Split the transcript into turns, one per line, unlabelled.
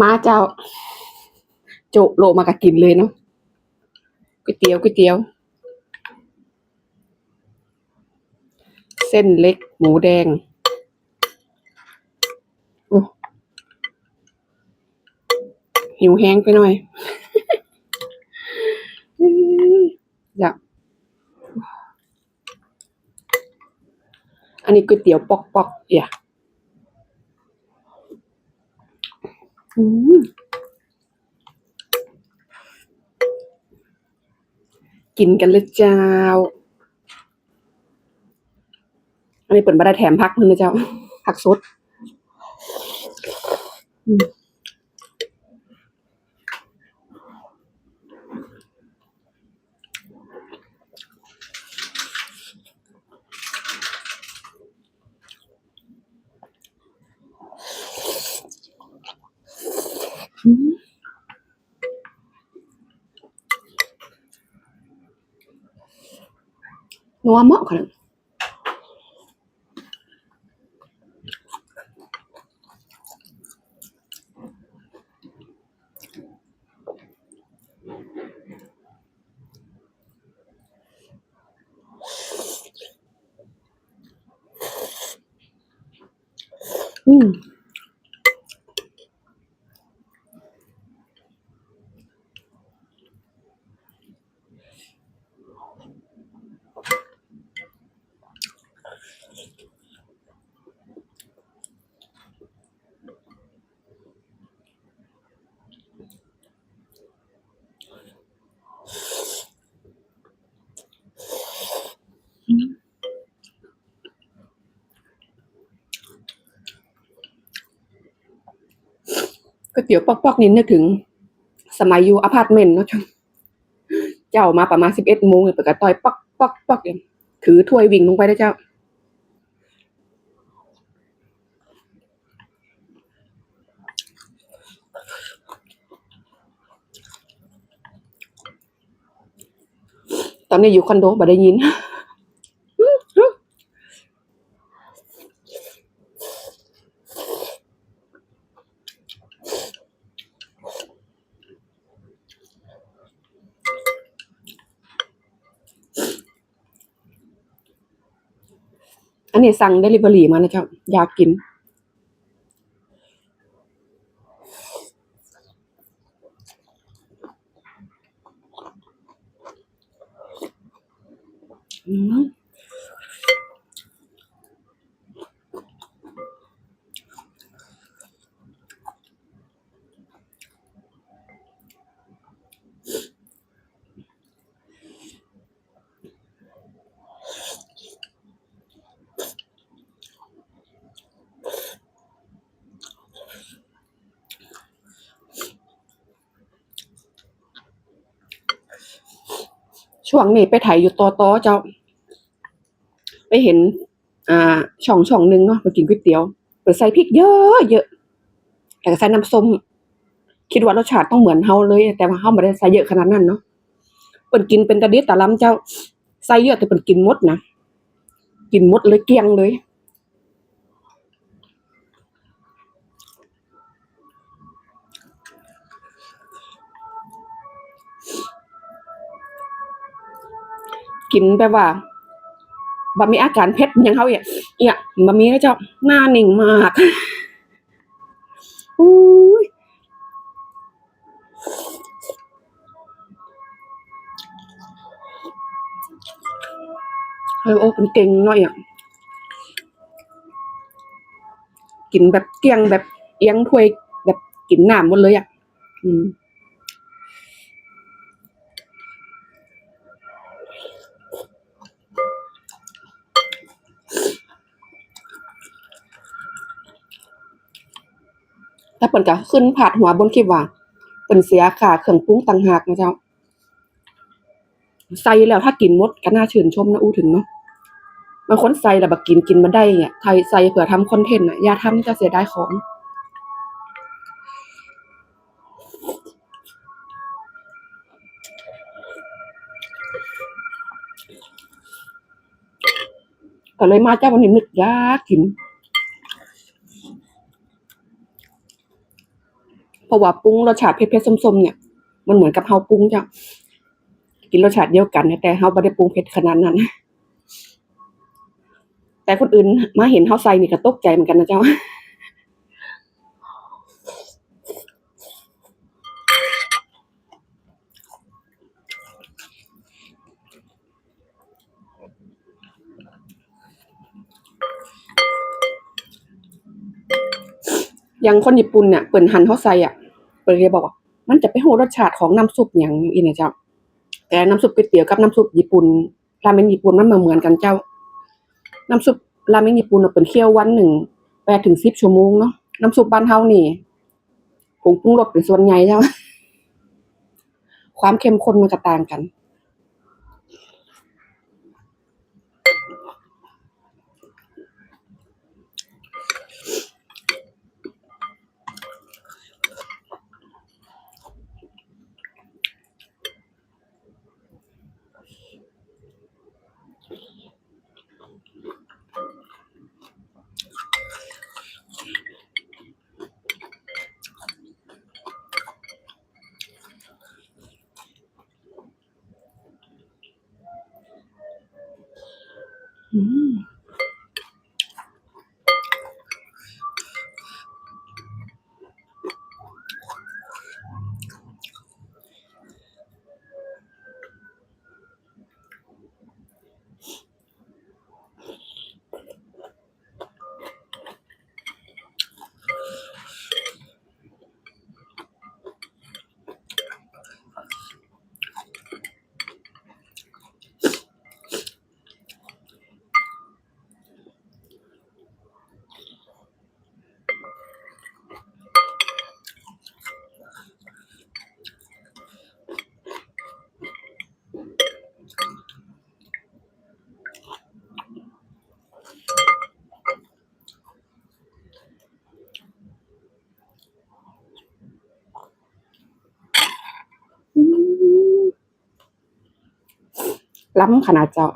มาเจ้า โจโลมากะกินเลยเนาะก๋วยเตี๋ยวก๋วยเตี๋ยว เส้นเล็ก หมูแดงหิวแห้งไปหน่อยอยากอันนี้ก๋วยเตี๋ยวปอกปอกๆอย่าอืม กินกันเลยเจ้า อันนี้เปิดมาได้แถมพักนึงนะเจ้าพักสด อืม อืมนัว เหมาะขนาดอืมก๋วยเตี๋ยวปอกๆนี่นึกถึง สมัยอยู่อพาร์ตเมนต์เนาะเจ้าเจ้ามาประมาณสิบเอ็ดโมงเนี่ยเปิดกระต่อยปอกปอกปอกเนี่ยถือถ้วยวิ่งลงไปได้เจ้า ตอนนี้อยู่คอนโดบ่ได้ยิน อันนี้สั่งเดลิเวอรี่มานะเจ้าอยากกิน อืม ช่วงนี้ไปถ่ายอยู่ตอตอเจ้า ไปเห็น อ่า ช่องช่องหนึ่งเนาะไปกินก๋วยเตี๋ยวเปิดใส่พริกเยอะเยอะแต่ใส่น้ำส้มคิดว่ารสชาติต้องเหมือนเฮาเลย แต่ว่าเฮาไม่ได้ใส่เยอะขนาดนั้นเนาะเปิดกินเป็นตะดิดตะล้ำเจ้าใส่เยอะแต่เปิดกินมดนะกินมดเลยเกลี้ยงเลย กินแบบว่าบะมีอาการเผ็ดอยังเขาเนี่ยเอี่ยบะมีแล้วเจ้าหน้าหนิ่งมากอุ้ยเออโอ้เป็นเก่งหน่อยอะกินแบบเกลี้ยงแบบเอียงถ้วยแบบกินหน้ำหมดเลยอะ อืม ถ้าเปิ่นก็ขึ้นผาดหัวบนคลิปว่าเปิ่นเสียค่าเครื่องปรุงต่างหากนะเจ้า ใส่แล้วถ้ากินมดก็น่าชื่นชมนะอู้ถึงเนาะบางคนใส่แล้วบักกินกินมาได้เนี่ยใครใส่เผื่อทำคอนเทนต์อะอย่าทำจะเสียดายของก็เลยมาเจ้าวันนี้นึกอยากกิน พอ ราะว่าปรุงรสชาติเผ็ดๆส้มๆเนี่ย มันเหมือนกับเฮาปรุงเจ้ากินรสชาติเดียวกันนะแต่เฮาบ่ได้ปรุงเผ็ดขนาดนั้น แต่คนอื่นมาเห็นเฮาใส่นี่ก็ตกใจเหมือนกันนะเจ้าอย่างคนญี่ปุ่นเนี่ยเปิ่นหั่นเฮาใส่อะ เปิ่นเลยบอกว่ามันจะไปโหรสชาติของน้ำซุปอย่างอีเนี่ยเจ้าแต่น้ำซุปก๋วยเตี๋ยวกับน้ำซุปญี่ปุ่นราเมงญี่ปุ่นมันมาเหมือนกันเจ้า น้ำซุปราเมงญี่ปุ่นเป็นเคี่ยววันหนึ่งแปดถึงสิบชั่วโมงเนาะน้ำซุปบ้านเฮานี่ผงปรุงรสเป็นส่วนใหญ่เจ้า ความเข้มข้นมันก็ต่างกัน อื ล้ำขนาดเจ้า